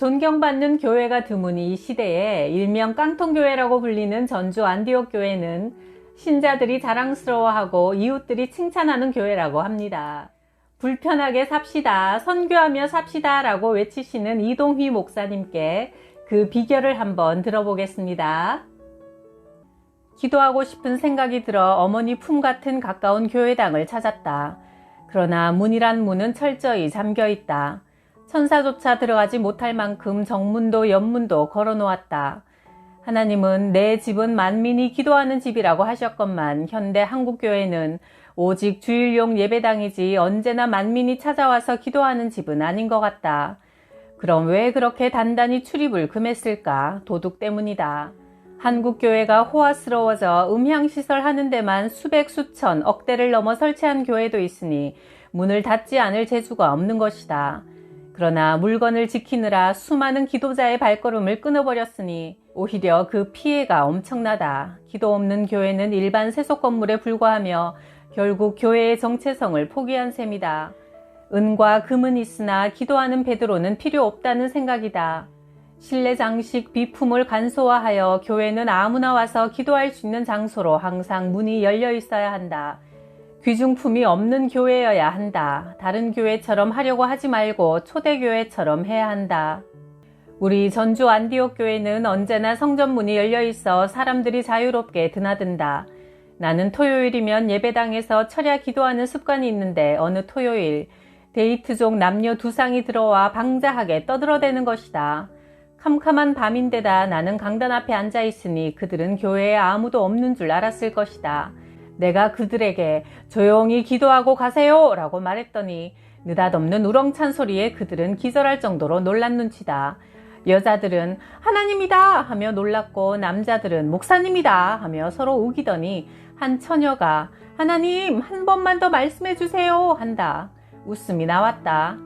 존경받는 교회가 드문 이 시대에 일명 깡통교회라고 불리는 전주 안디옥 교회는 신자들이 자랑스러워하고 이웃들이 칭찬하는 교회라고 합니다. 불편하게 삽시다, 선교하며 삽시다 라고 외치시는 이동휘 목사님께 그 비결을 한번 들어보겠습니다. 기도하고 싶은 생각이 들어 어머니 품 같은 가까운 교회당을 찾았다. 그러나 문이란 문은 철저히 잠겨 있다. 천사조차 들어가지 못할 만큼 정문도 옆문도 걸어 놓았다. 하나님은 내 집은 만민이 기도하는 집이라고 하셨건만 현대 한국교회는 오직 주일용 예배당이지 언제나 만민이 찾아와서 기도하는 집은 아닌 것 같다. 그럼 왜 그렇게 단단히 출입을 금했을까? 도둑 때문이다. 한국교회가 호화스러워져 음향시설 하는 데만 수백 수천 억대를 넘어 설치한 교회도 있으니 문을 닫지 않을 재주가 없는 것이다. 그러나 물건을 지키느라 수많은 기도자의 발걸음을 끊어버렸으니 오히려 그 피해가 엄청나다. 기도 없는 교회는 일반 세속 건물에 불과하며 결국 교회의 정체성을 포기한 셈이다. 은과 금은 있으나 기도하는 베드로는 필요 없다는 생각이다. 실내 장식 비품을 간소화하여 교회는 아무나 와서 기도할 수 있는 장소로 항상 문이 열려 있어야 한다. 귀중품이 없는 교회여야 한다. 다른 교회처럼 하려고 하지 말고 초대교회처럼 해야 한다. 우리 전주 안디옥 교회는 언제나 성전문이 열려 있어 사람들이 자유롭게 드나든다. 나는 토요일이면 예배당에서 철야 기도하는 습관이 있는데 어느 토요일 데이트족 남녀 두상이 들어와 방자하게 떠들어대는 것이다. 캄캄한 밤인데다 나는 강단 앞에 앉아 있으니 그들은 교회에 아무도 없는 줄 알았을 것이다. 내가 그들에게 조용히 기도하고 가세요 라고 말했더니 느닷없는 우렁찬 소리에 그들은 기절할 정도로 놀란 눈치다. 여자들은 하나님이다 하며 놀랐고 남자들은 목사님이다 하며 서로 우기더니 한 처녀가 하나님 한 번만 더 말씀해 주세요 한다. 웃음이 나왔다.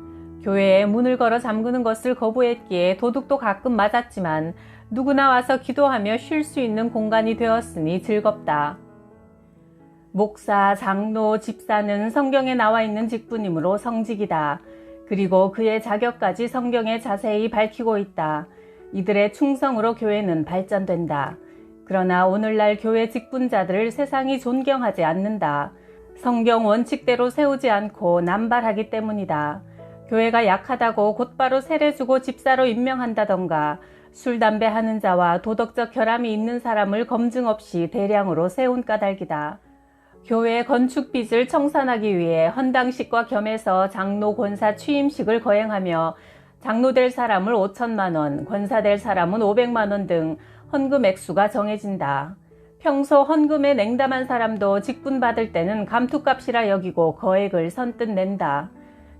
교회에 문을 걸어 잠그는 것을 거부했기에 도둑도 가끔 맞았지만 누구나 와서 기도하며 쉴 수 있는 공간이 되었으니 즐겁다. 목사, 장로, 집사는 성경에 나와 있는 직분이므로 성직이다. 그리고 그의 자격까지 성경에 자세히 밝히고 있다. 이들의 충성으로 교회는 발전된다. 그러나 오늘날 교회 직분자들을 세상이 존경하지 않는다. 성경 원칙대로 세우지 않고 남발하기 때문이다. 교회가 약하다고 곧바로 세례주고 집사로 임명한다던가 술, 담배 하는 자와 도덕적 결함이 있는 사람을 검증 없이 대량으로 세운 까닭이다. 교회 건축 빚을 청산하기 위해 헌당식과 겸해서 장로 권사 취임식을 거행하며 장로 될 사람을 5천만 원, 권사 될 사람은 500만 원 등 헌금 액수가 정해진다. 평소 헌금에 냉담한 사람도 직분 받을 때는 감투값이라 여기고 거액을 선뜻 낸다.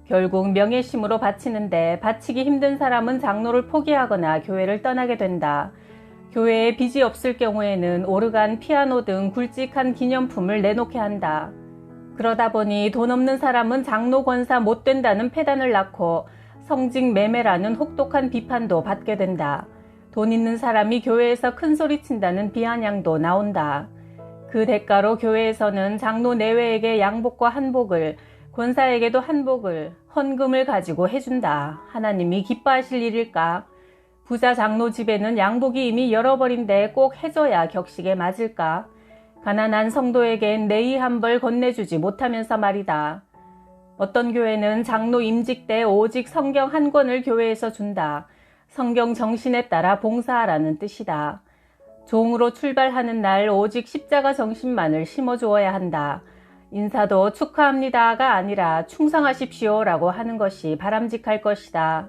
결국 명예심으로 바치는데 바치기 힘든 사람은 장로를 포기하거나 교회를 떠나게 된다. 교회에 빚이 없을 경우에는 오르간, 피아노 등 굵직한 기념품을 내놓게 한다. 그러다 보니 돈 없는 사람은 장로 권사 못 된다는 폐단을 낳고 성직 매매라는 혹독한 비판도 받게 된다. 돈 있는 사람이 교회에서 큰 소리 친다는 비아냥도 나온다. 그 대가로 교회에서는 장로 내외에게 양복과 한복을, 권사에게도 한복을, 헌금을 가지고 해준다. 하나님이 기뻐하실 일일까? 부자 장로 집에는 양복이 이미 열어버린데 꼭 해줘야 격식에 맞을까? 가난한 성도에겐 내이 한 벌 건네주지 못하면서 말이다. 어떤 교회는 장로 임직 때 오직 성경 한 권을 교회에서 준다. 성경 정신에 따라 봉사하라는 뜻이다. 종으로 출발하는 날 오직 십자가 정신만을 심어주어야 한다. 인사도 축하합니다가 아니라 충성하십시오라고 하는 것이 바람직할 것이다.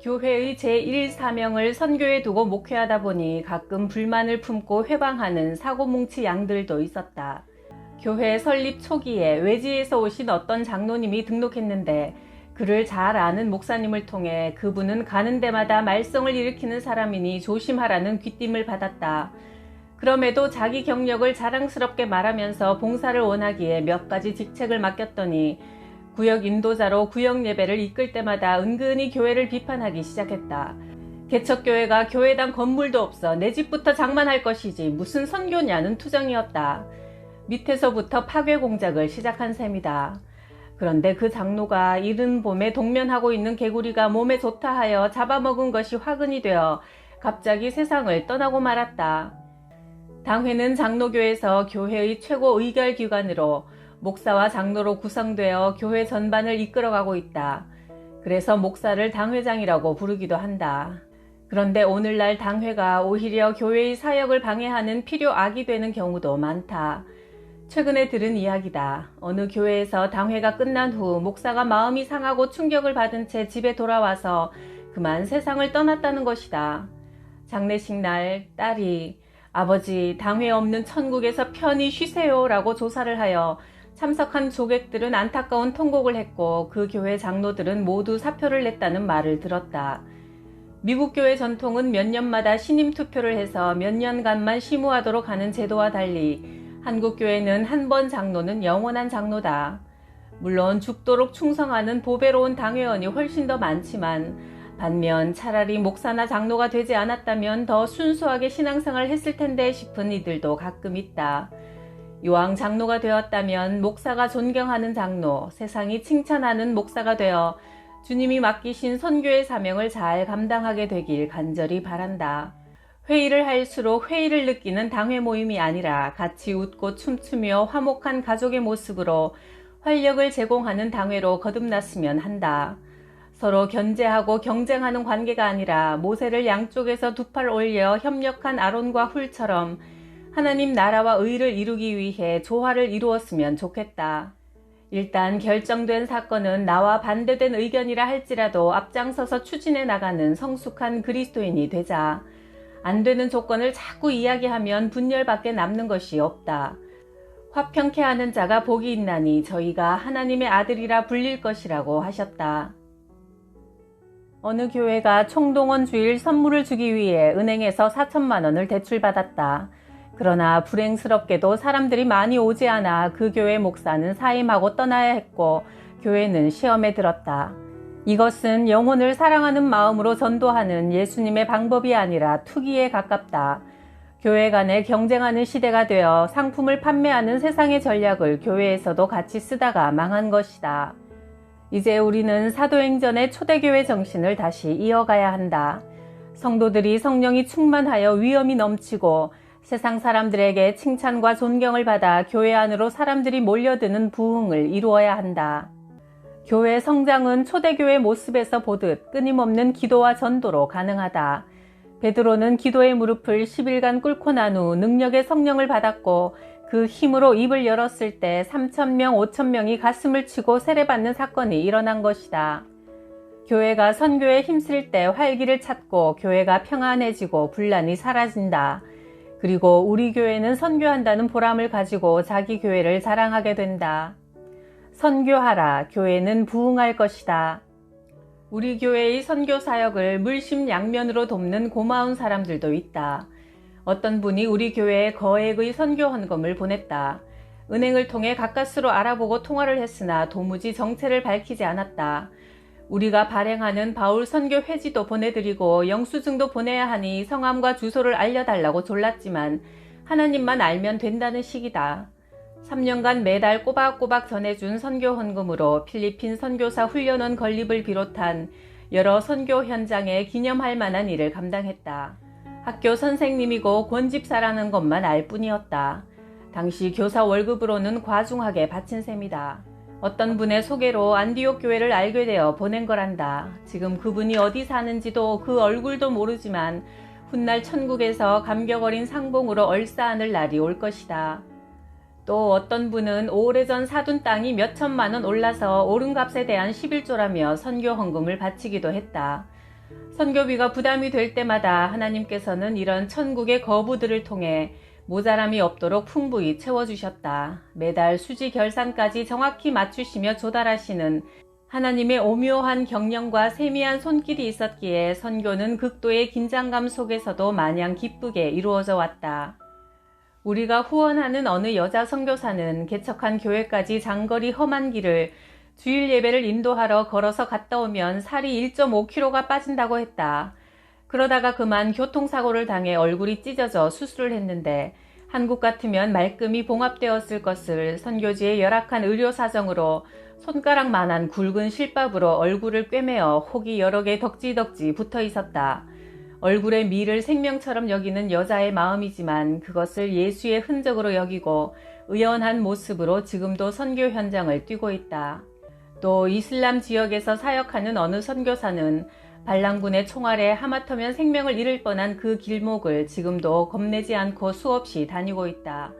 교회의 제1사명을 선교에 두고 목회하다 보니 가끔 불만을 품고 회방하는 사고뭉치 양들도 있었다. 교회 설립 초기에 외지에서 오신 어떤 장로님이 등록했는데 그를 잘 아는 목사님을 통해 그분은 가는 데마다 말썽을 일으키는 사람이니 조심하라는 귀띔을 받았다. 그럼에도 자기 경력을 자랑스럽게 말하면서 봉사를 원하기에 몇 가지 직책을 맡겼더니 구역 인도자로 구역 예배를 이끌 때마다 은근히 교회를 비판하기 시작했다. 개척교회가 교회당 건물도 없어 내 집부터 장만할 것이지 무슨 선교냐는 투정이었다. 밑에서부터 파괴 공작을 시작한 셈이다. 그런데 그 장로가 이른 봄에 동면하고 있는 개구리가 몸에 좋다 하여 잡아먹은 것이 화근이 되어 갑자기 세상을 떠나고 말았다. 당회는 장로교에서 교회의 최고 의결 기관으로 목사와 장로로 구성되어 교회 전반을 이끌어가고 있다. 그래서 목사를 당회장이라고 부르기도 한다. 그런데 오늘날 당회가 오히려 교회의 사역을 방해하는 필요악이 되는 경우도 많다. 최근에 들은 이야기다. 어느 교회에서 당회가 끝난 후 목사가 마음이 상하고 충격을 받은 채 집에 돌아와서 그만 세상을 떠났다는 것이다. 장례식 날 딸이 아버지 당회 없는 천국에서 편히 쉬세요 라고 조사를 하여 참석한 조객들은 안타까운 통곡을 했고 그 교회 장로들은 모두 사표를 냈다는 말을 들었다. 미국 교회 전통은 몇 년마다 신임 투표를 해서 몇 년간만 심우하도록 하는 제도와 달리 한국 교회는 한 번 장로는 영원한 장로다. 물론 죽도록 충성하는 보배로운 당회원이 훨씬 더 많지만 반면 차라리 목사나 장로가 되지 않았다면 더 순수하게 신앙생활을 했을 텐데 싶은 이들도 가끔 있다. 이왕 장로가 되었다면 목사가 존경하는 장로, 세상이 칭찬하는 목사가 되어 주님이 맡기신 선교의 사명을 잘 감당하게 되길 간절히 바란다. 회의를 할수록 회의를 느끼는 당회 모임이 아니라 같이 웃고 춤추며 화목한 가족의 모습으로 활력을 제공하는 당회로 거듭났으면 한다. 서로 견제하고 경쟁하는 관계가 아니라 모세를 양쪽에서 두 팔 올려 협력한 아론과 훌처럼 하나님 나라와 의를 이루기 위해 조화를 이루었으면 좋겠다. 일단 결정된 사건은 나와 반대된 의견이라 할지라도 앞장서서 추진해 나가는 성숙한 그리스도인이 되자. 안 되는 조건을 자꾸 이야기하면 분열밖에 남는 것이 없다. 화평케 하는 자가 복이 있나니 저희가 하나님의 아들이라 불릴 것이라고 하셨다. 어느 교회가 총동원 주일 선물을 주기 위해 은행에서 4천만 원을 대출받았다. 그러나 불행스럽게도 사람들이 많이 오지 않아 그 교회 목사는 사임하고 떠나야 했고 교회는 시험에 들었다. 이것은 영혼을 사랑하는 마음으로 전도하는 예수님의 방법이 아니라 투기에 가깝다. 교회 간에 경쟁하는 시대가 되어 상품을 판매하는 세상의 전략을 교회에서도 같이 쓰다가 망한 것이다. 이제 우리는 사도행전의 초대교회 정신을 다시 이어가야 한다. 성도들이 성령이 충만하여 위엄이 넘치고 세상 사람들에게 칭찬과 존경을 받아 교회 안으로 사람들이 몰려드는 부흥을 이루어야 한다. 교회 성장은 초대교회 모습에서 보듯 끊임없는 기도와 전도로 가능하다. 베드로는 기도의 무릎을 10일간 꿇고 난 후 능력의 성령을 받았고 그 힘으로 입을 열었을 때 3천명, 5천명이 가슴을 치고 세례받는 사건이 일어난 것이다. 교회가 선교에 힘쓸 때 활기를 찾고 교회가 평안해지고 분란이 사라진다. 그리고 우리 교회는 선교한다는 보람을 가지고 자기 교회를 자랑하게 된다. 선교하라, 교회는 부흥할 것이다. 우리 교회의 선교 사역을 물심양면으로 돕는 고마운 사람들도 있다. 어떤 분이 우리 교회에 거액의 선교 헌금을 보냈다. 은행을 통해 가까스로 알아보고 통화를 했으나 도무지 정체를 밝히지 않았다. 우리가 발행하는 바울 선교 회지도 보내드리고 영수증도 보내야 하니 성함과 주소를 알려달라고 졸랐지만 하나님만 알면 된다는 식이다. 3년간 매달 꼬박꼬박 전해준 선교 헌금으로 필리핀 선교사 훈련원 건립을 비롯한 여러 선교 현장에 기념할 만한 일을 감당했다. 학교 선생님이고 권집사라는 것만 알 뿐이었다. 당시 교사 월급으로는 과중하게 바친 셈이다. 어떤 분의 소개로 안디옥 교회를 알게 되어 보낸 거란다. 지금 그분이 어디 사는지도 그 얼굴도 모르지만 훗날 천국에서 감격 어린 상봉으로 얼싸안을 날이 올 것이다. 또 어떤 분은 오래전 사둔 땅이 몇 천만 원 올라서 오른 값에 대한 11조라며 선교 헌금을 바치기도 했다. 선교비가 부담이 될 때마다 하나님께서는 이런 천국의 거부들을 통해 모자람이 없도록 풍부히 채워주셨다. 매달 수지 결산까지 정확히 맞추시며 조달하시는 하나님의 오묘한 경영과 세미한 손길이 있었기에 선교는 극도의 긴장감 속에서도 마냥 기쁘게 이루어져 왔다. 우리가 후원하는 어느 여자 선교사는 개척한 교회까지 장거리 험한 길을 주일 예배를 인도하러 걸어서 갔다 오면 살이 1.5kg가 빠진다고 했다. 그러다가 그만 교통사고를 당해 얼굴이 찢어져 수술을 했는데 한국 같으면 말끔히 봉합되었을 것을 선교지의 열악한 의료 사정으로 손가락만한 굵은 실밥으로 얼굴을 꿰매어 혹이 여러 개 덕지덕지 붙어 있었다. 얼굴의 미를 생명처럼 여기는 여자의 마음이지만 그것을 예수의 흔적으로 여기고 의연한 모습으로 지금도 선교 현장을 뛰고 있다. 또 이슬람 지역에서 사역하는 어느 선교사는 반란군의 총알에 하마터면 생명을 잃을 뻔한 그 길목을 지금도 겁내지 않고 수없이 다니고 있다.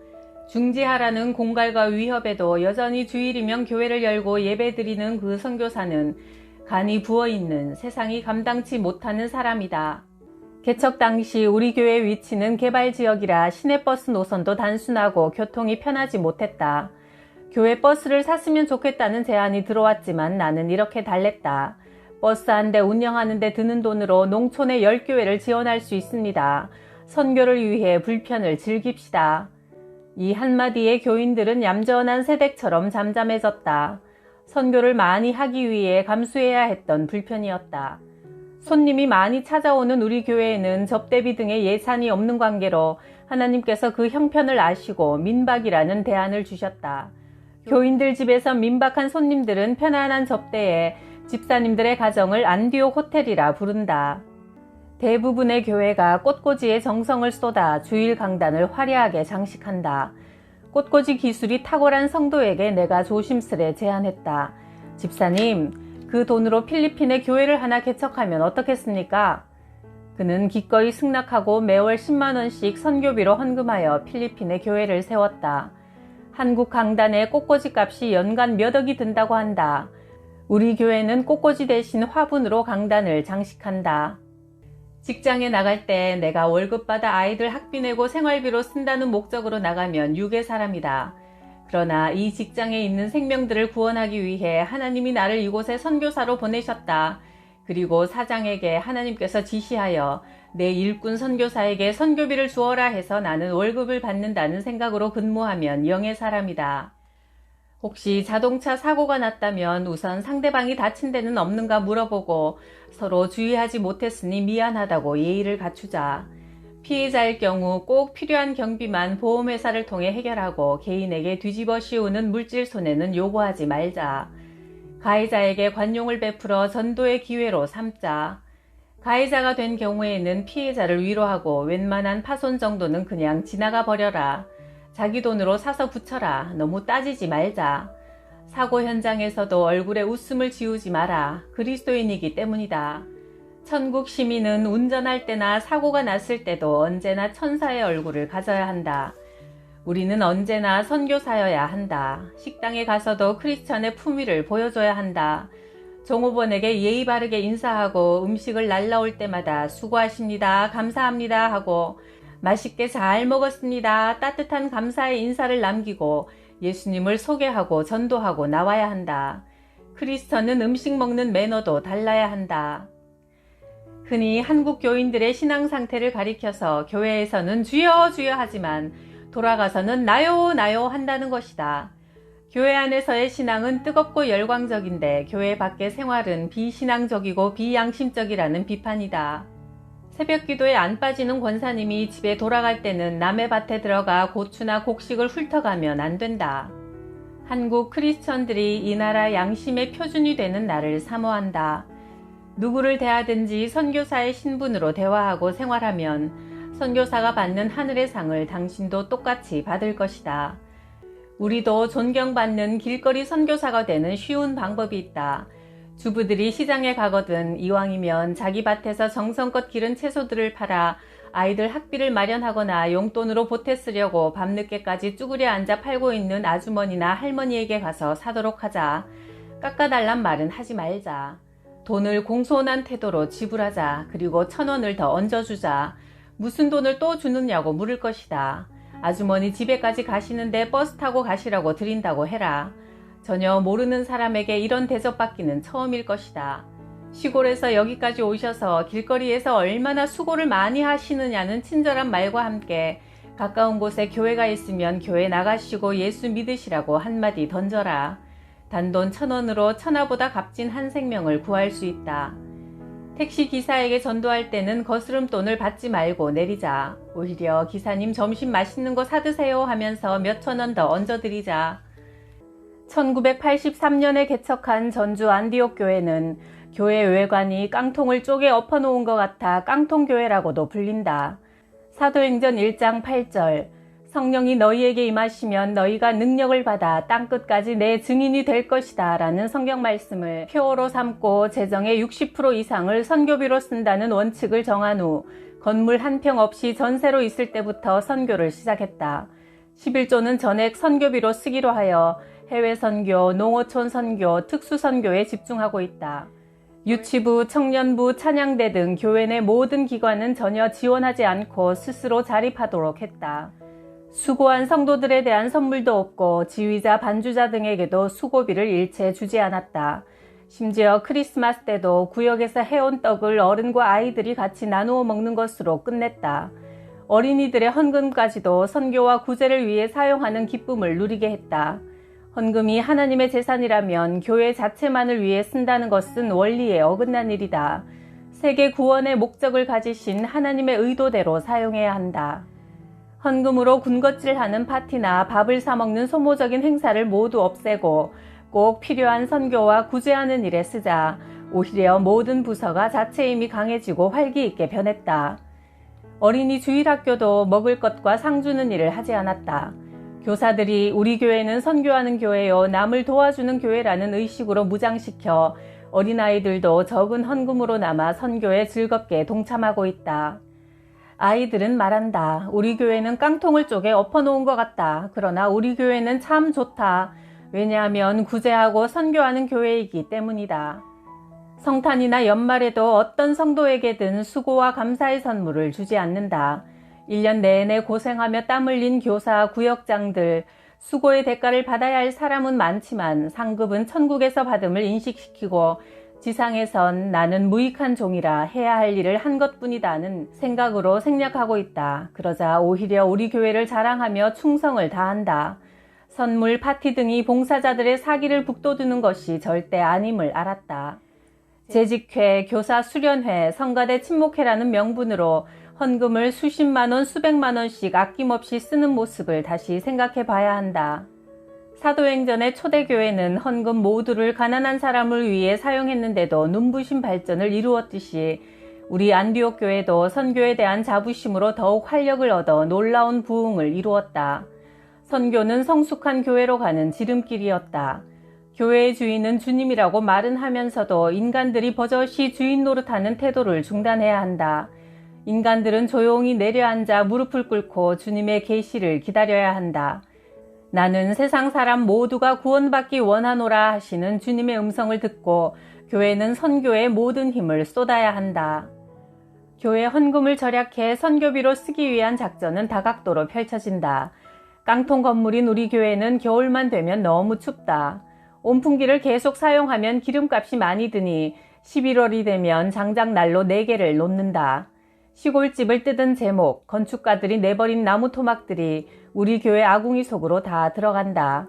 중지하라는 공갈과 위협에도 여전히 주일이면 교회를 열고 예배드리는 그 선교사는 간이 부어있는 세상이 감당치 못하는 사람이다. 개척 당시 우리 교회 위치는 개발 지역이라 시내버스 노선도 단순하고 교통이 편하지 못했다. 교회 버스를 샀으면 좋겠다는 제안이 들어왔지만 나는 이렇게 달랬다. 버스 한 대 운영하는 데 드는 돈으로 농촌의 10교회를 지원할 수 있습니다. 선교를 위해 불편을 즐깁시다. 이 한마디에 교인들은 얌전한 새댁처럼 잠잠해졌다. 선교를 많이 하기 위해 감수해야 했던 불편이었다. 손님이 많이 찾아오는 우리 교회에는 접대비 등의 예산이 없는 관계로 하나님께서 그 형편을 아시고 민박이라는 대안을 주셨다. 교인들 집에서 민박한 손님들은 편안한 접대에 집사님들의 가정을 안디오 호텔이라 부른다. 대부분의 교회가 꽃꽂이에 정성을 쏟아 주일 강단을 화려하게 장식한다. 꽃꽂이 기술이 탁월한 성도에게 내가 조심스레 제안했다. 집사님, 그 돈으로 필리핀에 교회를 하나 개척하면 어떻겠습니까? 그는 기꺼이 승낙하고 매월 10만원씩 선교비로 헌금하여 필리핀에 교회를 세웠다. 한국 강단의 꽃꽂이 값이 연간 몇 억이 든다고 한다. 우리 교회는 꽃꽂이 대신 화분으로 강단을 장식한다. 직장에 나갈 때 내가 월급 받아 아이들 학비 내고 생활비로 쓴다는 목적으로 나가면 유괴 사람이다. 그러나 이 직장에 있는 생명들을 구원하기 위해 하나님이 나를 이곳에 선교사로 보내셨다. 그리고 사장에게 하나님께서 지시하여 내 일꾼 선교사에게 선교비를 주어라 해서 나는 월급을 받는다는 생각으로 근무하면 영의 사람이다. 혹시 자동차 사고가 났다면 우선 상대방이 다친 데는 없는가 물어보고 서로 주의하지 못했으니 미안하다고 예의를 갖추자. 피해자일 경우 꼭 필요한 경비만 보험회사를 통해 해결하고 개인에게 뒤집어 씌우는 물질 손해는 요구하지 말자. 가해자에게 관용을 베풀어 전도의 기회로 삼자. 가해자가 된 경우에는 피해자를 위로하고 웬만한 파손 정도는 그냥 지나가 버려라. 자기 돈으로 사서 붙여라. 너무 따지지 말자. 사고 현장에서도 얼굴에 웃음을 지우지 마라. 그리스도인이기 때문이다. 천국 시민은 운전할 때나 사고가 났을 때도 언제나 천사의 얼굴을 가져야 한다. 우리는 언제나 선교사여야 한다. 식당에 가서도 크리스천의 품위를 보여줘야 한다. 종업원에게 예의 바르게 인사하고 음식을 날라올 때마다 수고하십니다. 감사합니다. 하고 맛있게 잘 먹었습니다. 따뜻한 감사의 인사를 남기고 예수님을 소개하고 전도하고 나와야 한다. 크리스천은 음식 먹는 매너도 달라야 한다. 흔히 한국 교인들의 신앙 상태를 가리켜서 교회에서는 주여 주여 하지만 돌아가서는 나요 나요 한다는 것이다. 교회 안에서의 신앙은 뜨겁고 열광적인데 교회 밖의 생활은 비신앙적이고 비양심적이라는 비판이다. 새벽 기도에 안 빠지는 권사님이 집에 돌아갈 때는 남의 밭에 들어가 고추나 곡식을 훑어가면 안 된다. 한국 크리스천들이 이 나라 양심의 표준이 되는 나를 사모한다. 누구를 대하든지 선교사의 신분으로 대화하고 생활하면 선교사가 받는 하늘의 상을 당신도 똑같이 받을 것이다. 우리도 존경받는 길거리 선교사가 되는 쉬운 방법이 있다. 주부들이 시장에 가거든 이왕이면 자기 밭에서 정성껏 기른 채소들을 팔아 아이들 학비를 마련하거나 용돈으로 보태 쓰려고 밤늦게까지 쭈그려 앉아 팔고 있는 아주머니나 할머니에게 가서 사도록 하자. 깎아달란 말은 하지 말자. 돈을 공손한 태도로 지불하자. 그리고 천 원을 더 얹어주자. 무슨 돈을 또 주느냐고 물을 것이다. 아주머니 집에까지 가시는데 버스 타고 가시라고 드린다고 해라. 전혀 모르는 사람에게 이런 대접받기는 처음일 것이다. 시골에서 여기까지 오셔서 길거리에서 얼마나 수고를 많이 하시느냐는 친절한 말과 함께 가까운 곳에 교회가 있으면 교회 나가시고 예수 믿으시라고 한마디 던져라. 단돈 천 원으로 천하보다 값진 한 생명을 구할 수 있다. 택시 기사에게 전도할 때는 거스름 돈을 받지 말고 내리자. 오히려 기사님 점심 맛있는 거 사드세요 하면서 몇 천 원 더 얹어드리자. 1983년에 개척한 전주 안디옥 교회는 교회 외관이 깡통을 쪼개 엎어놓은 것 같아 깡통교회라고도 불린다. 사도행전 1장 8절 성령이 너희에게 임하시면 너희가 능력을 받아 땅끝까지 내 증인이 될 것이다 라는 성경 말씀을 표어로 삼고 재정의 60% 이상을 선교비로 쓴다는 원칙을 정한 후 건물 한 평 없이 전세로 있을 때부터 선교를 시작했다. 11조는 전액 선교비로 쓰기로 하여 해외 선교, 농어촌 선교, 특수 선교에 집중하고 있다. 유치부, 청년부, 찬양대 등 교회 내 모든 기관은 전혀 지원하지 않고 스스로 자립하도록 했다. 수고한 성도들에 대한 선물도 없고 지휘자, 반주자 등에게도 수고비를 일체 주지 않았다. 심지어 크리스마스 때도 구역에서 해온 떡을 어른과 아이들이 같이 나누어 먹는 것으로 끝냈다. 어린이들의 헌금까지도 선교와 구제를 위해 사용하는 기쁨을 누리게 했다. 헌금이 하나님의 재산이라면 교회 자체만을 위해 쓴다는 것은 원리에 어긋난 일이다. 세계 구원의 목적을 가지신 하나님의 의도대로 사용해야 한다. 헌금으로 군것질하는 파티나 밥을 사먹는 소모적인 행사를 모두 없애고 꼭 필요한 선교와 구제하는 일에 쓰자 오히려 모든 부서가 자체 힘이 강해지고 활기 있게 변했다. 어린이 주일학교도 먹을 것과 상 주는 일을 하지 않았다. 교사들이 우리 교회는 선교하는 교회요, 남을 도와주는 교회라는 의식으로 무장시켜 어린아이들도 적은 헌금으로 남아 선교에 즐겁게 동참하고 있다. 아이들은 말한다. 우리 교회는 깡통을 쪼개 엎어놓은 것 같다. 그러나 우리 교회는 참 좋다. 왜냐하면 구제하고 선교하는 교회이기 때문이다. 성탄이나 연말에도 어떤 성도에게든 수고와 감사의 선물을 주지 않는다. 1년 내내 고생하며 땀 흘린 교사, 구역장들, 수고의 대가를 받아야 할 사람은 많지만 상급은 천국에서 받음을 인식시키고 지상에선 나는 무익한 종이라 해야 할 일을 한 것뿐이다는 생각으로 생략하고 있다. 그러자 오히려 우리 교회를 자랑하며 충성을 다한다. 선물, 파티 등이 봉사자들의 사기를 북돋우는 것이 절대 아님을 알았다. 재직회, 교사 수련회, 성가대 친목회라는 명분으로 헌금을 수십만 원, 수백만 원씩 아낌없이 쓰는 모습을 다시 생각해 봐야 한다. 사도행전의 초대교회는 헌금 모두를 가난한 사람을 위해 사용했는데도 눈부신 발전을 이루었듯이 우리 안디옥 교회도 선교에 대한 자부심으로 더욱 활력을 얻어 놀라운 부흥을 이루었다. 선교는 성숙한 교회로 가는 지름길이었다. 교회의 주인은 주님이라고 말은 하면서도 인간들이 버젓이 주인 노릇하는 태도를 중단해야 한다. 인간들은 조용히 내려앉아 무릎을 꿇고 주님의 계시를 기다려야 한다. 나는 세상 사람 모두가 구원받기 원하노라 하시는 주님의 음성을 듣고 교회는 선교에 모든 힘을 쏟아야 한다. 교회 헌금을 절약해 선교비로 쓰기 위한 작전은 다각도로 펼쳐진다. 깡통 건물인 우리 교회는 겨울만 되면 너무 춥다. 온풍기를 계속 사용하면 기름값이 많이 드니 11월이 되면 장작 난로 4개를 놓는다. 시골집을 뜯은 제목, 건축가들이 내버린 나무 토막들이 우리 교회 아궁이 속으로 다 들어간다.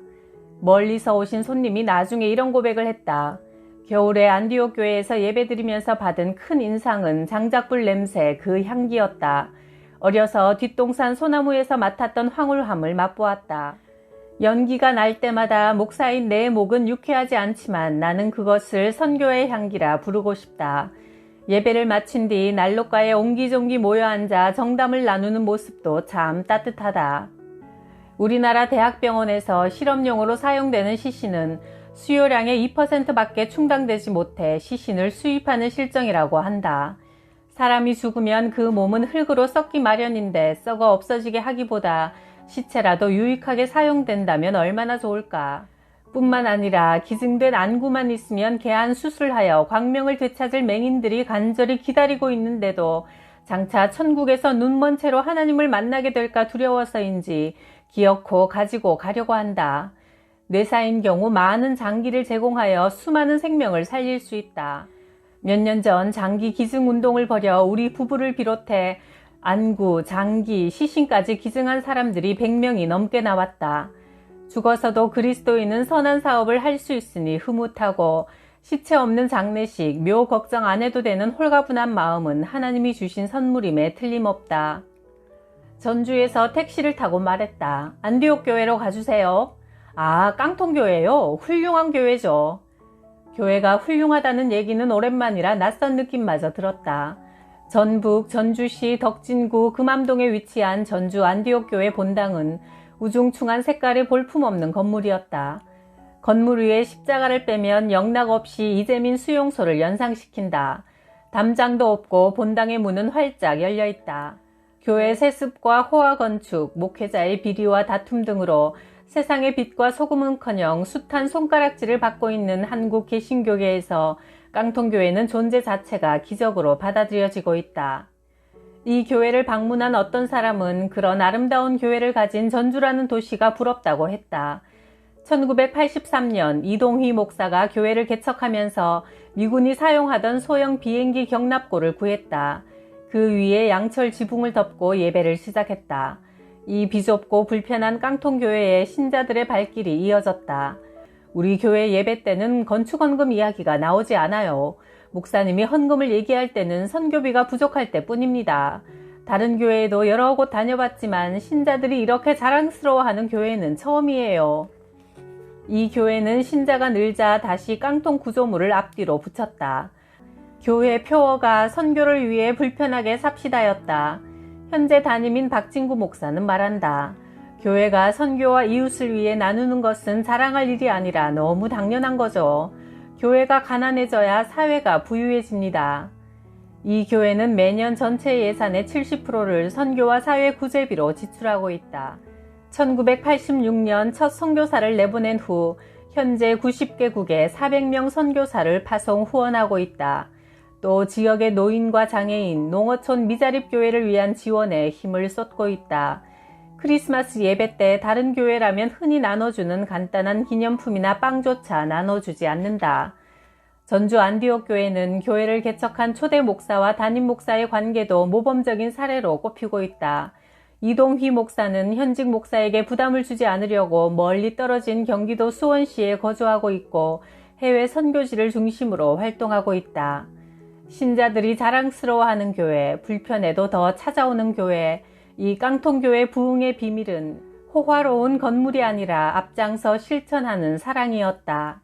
멀리서 오신 손님이 나중에 이런 고백을 했다. 겨울에 안디옥 교회에서 예배드리면서 받은 큰 인상은 장작불 냄새 그 향기였다. 어려서 뒷동산 소나무에서 맡았던 황홀함을 맛보았다. 연기가 날 때마다 목사인 내 목은 유쾌하지 않지만 나는 그것을 선교의 향기라 부르고 싶다. 예배를 마친 뒤 난로가에 옹기종기 모여 앉아 정담을 나누는 모습도 참 따뜻하다. 우리나라 대학병원에서 실험용으로 사용되는 시신은 수요량의 2%밖에 충당되지 못해 시신을 수입하는 실정이라고 한다. 사람이 죽으면 그 몸은 흙으로 썩기 마련인데 썩어 없어지게 하기보다 시체라도 유익하게 사용된다면 얼마나 좋을까. 뿐만 아니라 기증된 안구만 있으면 개안 수술하여 광명을 되찾을 맹인들이 간절히 기다리고 있는데도 장차 천국에서 눈먼 채로 하나님을 만나게 될까 두려워서인지 기어코 가지고 가려고 한다. 뇌사인 경우 많은 장기를 제공하여 수많은 생명을 살릴 수 있다. 몇 년 전 장기 기증 운동을 벌여 우리 부부를 비롯해 안구, 장기, 시신까지 기증한 사람들이 100명이 넘게 나왔다. 죽어서도 그리스도인은 선한 사업을 할 수 있으니 흐뭇하고 시체 없는 장례식, 묘 걱정 안 해도 되는 홀가분한 마음은 하나님이 주신 선물임에 틀림없다. 전주에서 택시를 타고 말했다. 안디옥 교회로 가주세요. 아, 깡통 교회요? 훌륭한 교회죠. 교회가 훌륭하다는 얘기는 오랜만이라 낯선 느낌마저 들었다. 전북 전주시 덕진구 금암동에 위치한 전주 안디옥 교회 본당은 우중충한 색깔의 볼품없는 건물이었다. 건물 위에 십자가를 빼면 영락 없이 이재민 수용소를 연상시킨다. 담장도 없고 본당의 문은 활짝 열려 있다. 교회 세습과 호화 건축, 목회자의 비리와 다툼 등으로 세상의 빛과 소금은커녕 숱한 손가락질을 받고 있는 한국 개신교계에서 깡통교회는 존재 자체가 기적으로 받아들여지고 있다. 이 교회를 방문한 어떤 사람은 그런 아름다운 교회를 가진 전주라는 도시가 부럽다고 했다. 1983년 이동휘 목사가 교회를 개척하면서 미군이 사용하던 소형 비행기 경납고를 구했다. 그 위에 양철 지붕을 덮고 예배를 시작했다. 이 비좁고 불편한 깡통교회에 신자들의 발길이 이어졌다. 우리 교회 예배 때는 건축헌금 이야기가 나오지 않아요. 목사님이 헌금을 얘기할 때는 선교비가 부족할 때 뿐입니다. 다른 교회에도 여러 곳 다녀봤지만 신자들이 이렇게 자랑스러워하는 교회는 처음이에요. 이 교회는 신자가 늘자 다시 깡통 구조물을 앞뒤로 붙였다. 교회 표어가 선교를 위해 불편하게 삽시다였다. 현재 담임인 박진구 목사는 말한다. 교회가 선교와 이웃을 위해 나누는 것은 자랑할 일이 아니라 너무 당연한 거죠. 교회가 가난해져야 사회가 부유해집니다. 이 교회는 매년 전체 예산의 70%를 선교와 사회 구제비로 지출하고 있다. 1986년 첫 선교사를 내보낸 후 현재 90개국에 400명 선교사를 파송 후원하고 있다. 또 지역의 노인과 장애인, 농어촌 미자립 교회를 위한 지원에 힘을 쏟고 있다. 크리스마스 예배 때 다른 교회라면 흔히 나눠주는 간단한 기념품이나 빵조차 나눠주지 않는다. 전주 안디옥 교회는 교회를 개척한 초대 목사와 담임 목사의 관계도 모범적인 사례로 꼽히고 있다. 이동휘 목사는 현직 목사에게 부담을 주지 않으려고 멀리 떨어진 경기도 수원시에 거주하고 있고 해외 선교지를 중심으로 활동하고 있다. 신자들이 자랑스러워하는 교회, 불편해도 더 찾아오는 교회, 이 깡통교회 부흥의 비밀은 호화로운 건물이 아니라 앞장서 실천하는 사랑이었다.